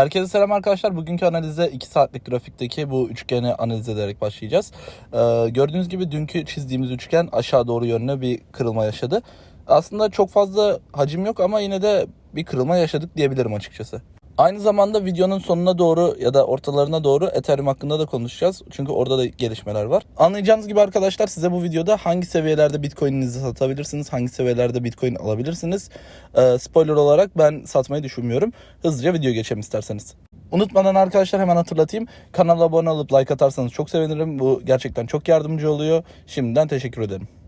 Herkese selam arkadaşlar. Bugünkü analize 2 saatlik grafikteki bu üçgeni analiz ederek başlayacağız. Ee, gördüğünüz gibi dünkü çizdiğimiz üçgen aşağı doğru yönlü bir kırılma yaşadı. Aslında çok fazla hacim yok ama yine de bir kırılma yaşadık diyebilirim açıkçası. Aynı zamanda videonun sonuna doğru ya da ortalarına doğru Ethereum hakkında da konuşacağız. Çünkü orada da gelişmeler var. Anlayacağınız gibi arkadaşlar size bu videoda hangi seviyelerde Bitcoin'inizi satabilirsiniz, hangi seviyelerde Bitcoin alabilirsiniz. Ee, spoiler olarak ben satmayı düşünmüyorum. Hızlıca video geçelim isterseniz. Unutmadan arkadaşlar hemen hatırlatayım. Kanala abone olup like atarsanız çok sevinirim. Bu gerçekten çok yardımcı oluyor. Şimdiden teşekkür ederim.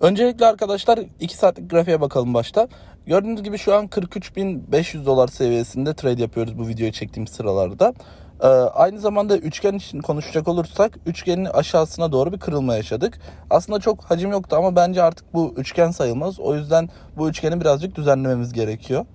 Öncelikle arkadaşlar 2 saatlik grafiğe bakalım başta. Gördüğünüz gibi şu an 43.500 dolar seviyesinde trade yapıyoruz bu videoyu çektiğim sıralarda. Ee, aynı zamanda üçgen için konuşacak olursak üçgenin aşağısına doğru bir kırılma yaşadık. Aslında çok hacim yoktu ama bence artık bu üçgen sayılmaz. O yüzden bu üçgeni birazcık düzenlememiz gerekiyor.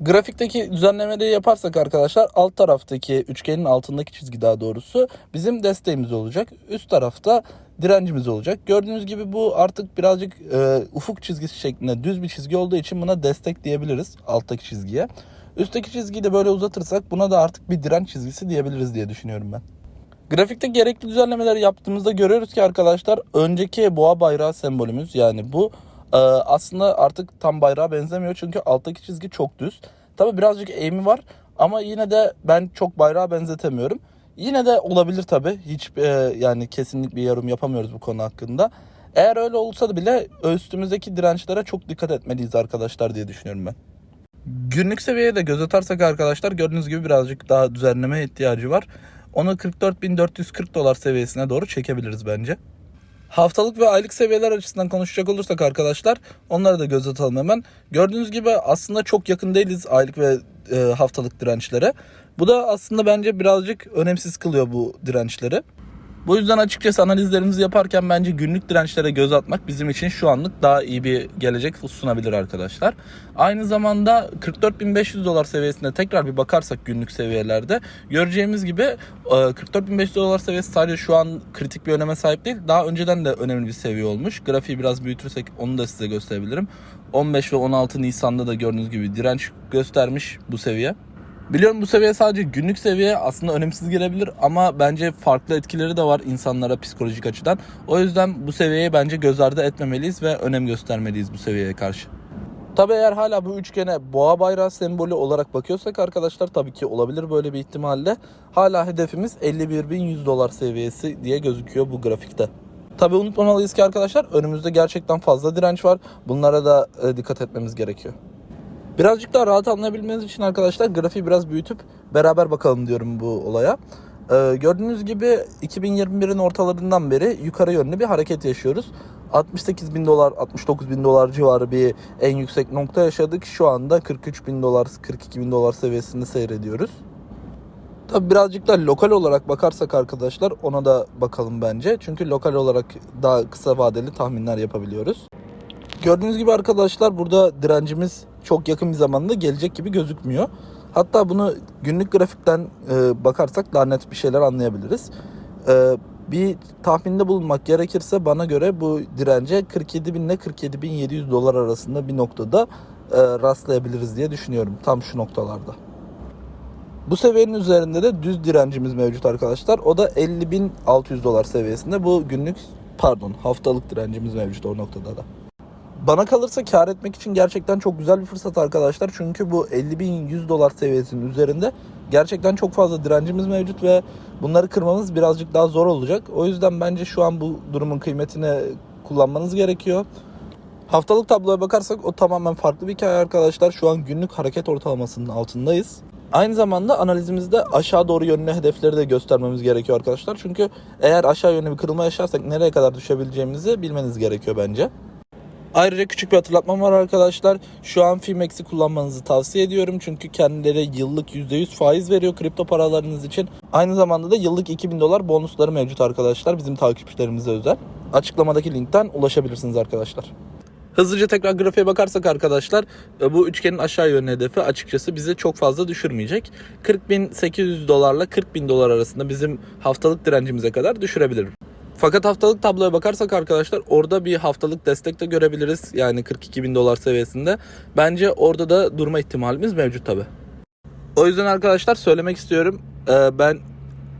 Grafikteki düzenlemeleri yaparsak arkadaşlar alt taraftaki üçgenin altındaki çizgi daha doğrusu bizim desteğimiz olacak. Üst tarafta direncimiz olacak. Gördüğünüz gibi bu artık birazcık e, ufuk çizgisi şeklinde düz bir çizgi olduğu için buna destek diyebiliriz alttaki çizgiye. Üstteki çizgiyi de böyle uzatırsak buna da artık bir direnç çizgisi diyebiliriz diye düşünüyorum ben. Grafikte gerekli düzenlemeleri yaptığımızda görüyoruz ki arkadaşlar önceki boğa bayrağı sembolümüz yani bu ee, aslında artık tam bayrağa benzemiyor çünkü alttaki çizgi çok düz. Tabi birazcık eğimi var ama yine de ben çok bayrağa benzetemiyorum. Yine de olabilir tabi. Hiç e, yani kesinlik bir yorum yapamıyoruz bu konu hakkında. Eğer öyle olsa da bile üstümüzdeki dirençlere çok dikkat etmeliyiz arkadaşlar diye düşünüyorum ben. Günlük seviyeye de göz atarsak arkadaşlar gördüğünüz gibi birazcık daha düzenleme ihtiyacı var. Onu 44.440 dolar seviyesine doğru çekebiliriz bence. Haftalık ve aylık seviyeler açısından konuşacak olursak arkadaşlar onlara da göz atalım hemen. Gördüğünüz gibi aslında çok yakın değiliz aylık ve e, haftalık dirençlere. Bu da aslında bence birazcık önemsiz kılıyor bu dirençleri. Bu yüzden açıkçası analizlerimizi yaparken bence günlük dirençlere göz atmak bizim için şu anlık daha iyi bir gelecek sunabilir arkadaşlar. Aynı zamanda 44.500 dolar seviyesine tekrar bir bakarsak günlük seviyelerde göreceğimiz gibi 44.500 dolar seviyesi sadece şu an kritik bir öneme sahip değil. Daha önceden de önemli bir seviye olmuş. Grafiği biraz büyütürsek onu da size gösterebilirim. 15 ve 16 Nisan'da da gördüğünüz gibi direnç göstermiş bu seviye. Biliyorum bu seviye sadece günlük seviye aslında önemsiz gelebilir ama bence farklı etkileri de var insanlara psikolojik açıdan. O yüzden bu seviyeyi bence göz ardı etmemeliyiz ve önem göstermeliyiz bu seviyeye karşı. Tabi eğer hala bu üçgene boğa bayrağı sembolü olarak bakıyorsak arkadaşlar tabii ki olabilir böyle bir ihtimalle. Hala hedefimiz 51.100 dolar seviyesi diye gözüküyor bu grafikte. Tabi unutmamalıyız ki arkadaşlar önümüzde gerçekten fazla direnç var. Bunlara da e, dikkat etmemiz gerekiyor. Birazcık daha rahat anlayabilmeniz için arkadaşlar grafiği biraz büyütüp beraber bakalım diyorum bu olaya. Ee, gördüğünüz gibi 2021'in ortalarından beri yukarı yönlü bir hareket yaşıyoruz. 68 bin dolar, 69 bin dolar civarı bir en yüksek nokta yaşadık. Şu anda 43 bin dolar, 42 bin dolar seviyesinde seyrediyoruz. Tabi birazcık da lokal olarak bakarsak arkadaşlar ona da bakalım bence. Çünkü lokal olarak daha kısa vadeli tahminler yapabiliyoruz. Gördüğünüz gibi arkadaşlar burada direncimiz çok yakın bir zamanda gelecek gibi gözükmüyor. Hatta bunu günlük grafikten e, bakarsak daha net bir şeyler anlayabiliriz. E, bir tahminde bulunmak gerekirse bana göre bu dirence 47 bin ile 47 bin 700 dolar arasında bir noktada e, rastlayabiliriz diye düşünüyorum. Tam şu noktalarda. Bu seviyenin üzerinde de düz direncimiz mevcut arkadaşlar. O da 50.600 dolar seviyesinde. Bu günlük pardon haftalık direncimiz mevcut o noktada da. Bana kalırsa kar etmek için gerçekten çok güzel bir fırsat arkadaşlar. Çünkü bu 50.100 dolar seviyesinin üzerinde gerçekten çok fazla direncimiz mevcut ve bunları kırmamız birazcık daha zor olacak. O yüzden bence şu an bu durumun kıymetini kullanmanız gerekiyor. Haftalık tabloya bakarsak o tamamen farklı bir hikaye arkadaşlar. Şu an günlük hareket ortalamasının altındayız. Aynı zamanda analizimizde aşağı doğru yönlü hedefleri de göstermemiz gerekiyor arkadaşlar. Çünkü eğer aşağı yönlü bir kırılma yaşarsak nereye kadar düşebileceğimizi bilmeniz gerekiyor bence. Ayrıca küçük bir hatırlatmam var arkadaşlar. Şu an Fimex'i kullanmanızı tavsiye ediyorum. Çünkü kendileri yıllık %100 faiz veriyor kripto paralarınız için. Aynı zamanda da yıllık 2000 dolar bonusları mevcut arkadaşlar. Bizim takipçilerimize özel. Açıklamadaki linkten ulaşabilirsiniz arkadaşlar. Hızlıca tekrar grafiğe bakarsak arkadaşlar e, bu üçgenin aşağı yönlü hedefi açıkçası bizi çok fazla düşürmeyecek. 40.800 dolarla 40.000 dolar arasında bizim haftalık direncimize kadar düşürebilir. Fakat haftalık tabloya bakarsak arkadaşlar orada bir haftalık destek de görebiliriz. Yani 42 bin dolar seviyesinde. Bence orada da durma ihtimalimiz mevcut tabi. O yüzden arkadaşlar söylemek istiyorum. Ee, ben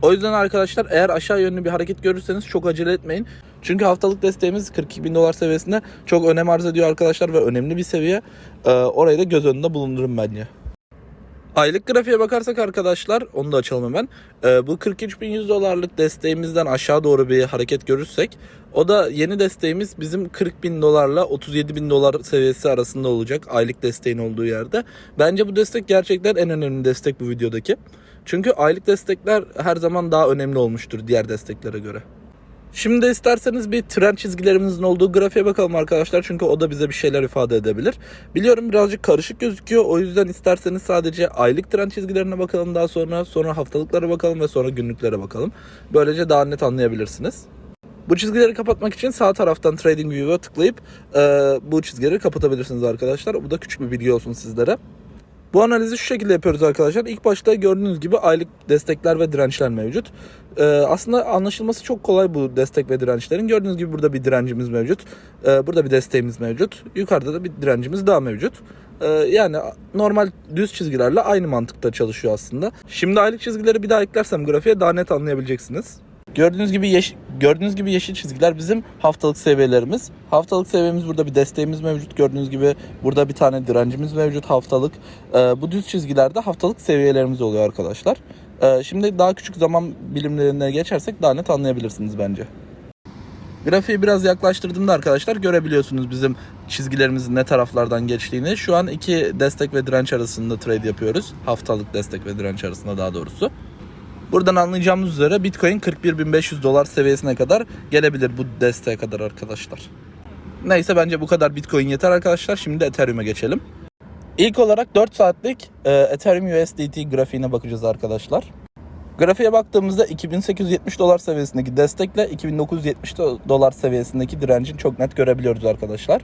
o yüzden arkadaşlar eğer aşağı yönlü bir hareket görürseniz çok acele etmeyin. Çünkü haftalık desteğimiz 42 bin dolar seviyesinde çok önem arz ediyor arkadaşlar ve önemli bir seviye. Ee, orayı da göz önünde bulundurun bence. Aylık grafiğe bakarsak arkadaşlar onu da açalım hemen. Ee, bu 43.100 dolarlık desteğimizden aşağı doğru bir hareket görürsek o da yeni desteğimiz bizim 40 bin dolarla 37 bin dolar seviyesi arasında olacak aylık desteğin olduğu yerde. Bence bu destek gerçekten en önemli destek bu videodaki. Çünkü aylık destekler her zaman daha önemli olmuştur diğer desteklere göre. Şimdi isterseniz bir trend çizgilerimizin olduğu grafiğe bakalım arkadaşlar. Çünkü o da bize bir şeyler ifade edebilir. Biliyorum birazcık karışık gözüküyor. O yüzden isterseniz sadece aylık trend çizgilerine bakalım daha sonra. Sonra haftalıklara bakalım ve sonra günlüklere bakalım. Böylece daha net anlayabilirsiniz. Bu çizgileri kapatmak için sağ taraftan Trading View'a tıklayıp e, bu çizgileri kapatabilirsiniz arkadaşlar. Bu da küçük bir bilgi olsun sizlere. Bu analizi şu şekilde yapıyoruz arkadaşlar. İlk başta gördüğünüz gibi aylık destekler ve dirençler mevcut. Ee, aslında anlaşılması çok kolay bu destek ve dirençlerin. Gördüğünüz gibi burada bir direncimiz mevcut. Ee, burada bir desteğimiz mevcut. Yukarıda da bir direncimiz daha mevcut. Ee, yani normal düz çizgilerle aynı mantıkta çalışıyor aslında. Şimdi aylık çizgileri bir daha eklersem grafiğe daha net anlayabileceksiniz. Gördüğünüz gibi yeşil, gördüğünüz gibi yeşil çizgiler bizim haftalık seviyelerimiz. Haftalık seviyemiz burada bir desteğimiz mevcut. Gördüğünüz gibi burada bir tane direncimiz mevcut haftalık. Ee, bu düz çizgilerde haftalık seviyelerimiz oluyor arkadaşlar. Ee, şimdi daha küçük zaman bilimlerine geçersek daha net anlayabilirsiniz bence. Grafiği biraz yaklaştırdığımda arkadaşlar görebiliyorsunuz bizim çizgilerimizin ne taraflardan geçtiğini. Şu an iki destek ve direnç arasında trade yapıyoruz. Haftalık destek ve direnç arasında daha doğrusu. Buradan anlayacağımız üzere Bitcoin 41.500 dolar seviyesine kadar gelebilir bu desteğe kadar arkadaşlar. Neyse bence bu kadar Bitcoin yeter arkadaşlar. Şimdi de Ethereum'e geçelim. İlk olarak 4 saatlik e, Ethereum USDT grafiğine bakacağız arkadaşlar. Grafiğe baktığımızda 2870 dolar seviyesindeki destekle 2970 dolar seviyesindeki direncin çok net görebiliyoruz arkadaşlar.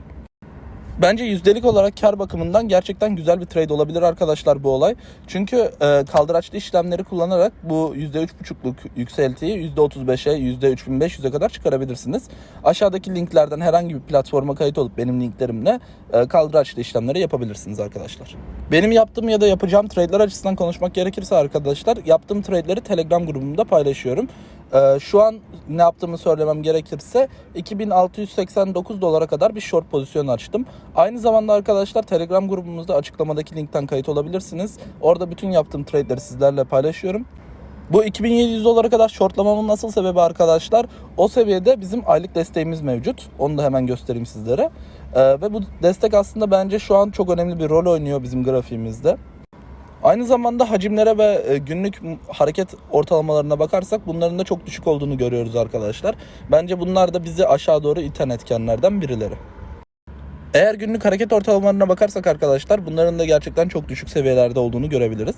Bence yüzdelik olarak kar bakımından gerçekten güzel bir trade olabilir arkadaşlar bu olay. Çünkü e, kaldıraçlı işlemleri kullanarak bu %3.5'luk yükseltiyi %35'e %3500'e kadar çıkarabilirsiniz. Aşağıdaki linklerden herhangi bir platforma kayıt olup benim linklerimle e, kaldıraçlı işlemleri yapabilirsiniz arkadaşlar. Benim yaptığım ya da yapacağım trade'ler açısından konuşmak gerekirse arkadaşlar yaptığım trade'leri Telegram grubumda paylaşıyorum. Ee, şu an ne yaptığımı söylemem gerekirse 2689 dolara kadar bir short pozisyon açtım. Aynı zamanda arkadaşlar Telegram grubumuzda açıklamadaki linkten kayıt olabilirsiniz. Orada bütün yaptığım trade'leri sizlerle paylaşıyorum. Bu 2700 dolara kadar shortlamamın nasıl sebebi arkadaşlar? O seviyede bizim aylık desteğimiz mevcut. Onu da hemen göstereyim sizlere. Ee, ve bu destek aslında bence şu an çok önemli bir rol oynuyor bizim grafiğimizde. Aynı zamanda hacimlere ve e, günlük hareket ortalamalarına bakarsak bunların da çok düşük olduğunu görüyoruz arkadaşlar. Bence bunlar da bizi aşağı doğru iten etkenlerden birileri. Eğer günlük hareket ortalamalarına bakarsak arkadaşlar bunların da gerçekten çok düşük seviyelerde olduğunu görebiliriz.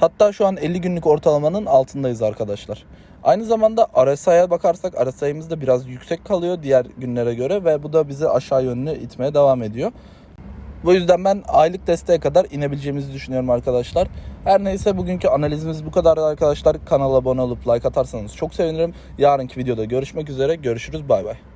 Hatta şu an 50 günlük ortalamanın altındayız arkadaşlar. Aynı zamanda RSI'ye bakarsak RSI'miz de biraz yüksek kalıyor diğer günlere göre ve bu da bizi aşağı yönlü itmeye devam ediyor. Bu yüzden ben aylık desteğe kadar inebileceğimizi düşünüyorum arkadaşlar. Her neyse bugünkü analizimiz bu kadar arkadaşlar. Kanala abone olup like atarsanız çok sevinirim. Yarınki videoda görüşmek üzere. Görüşürüz bay bay.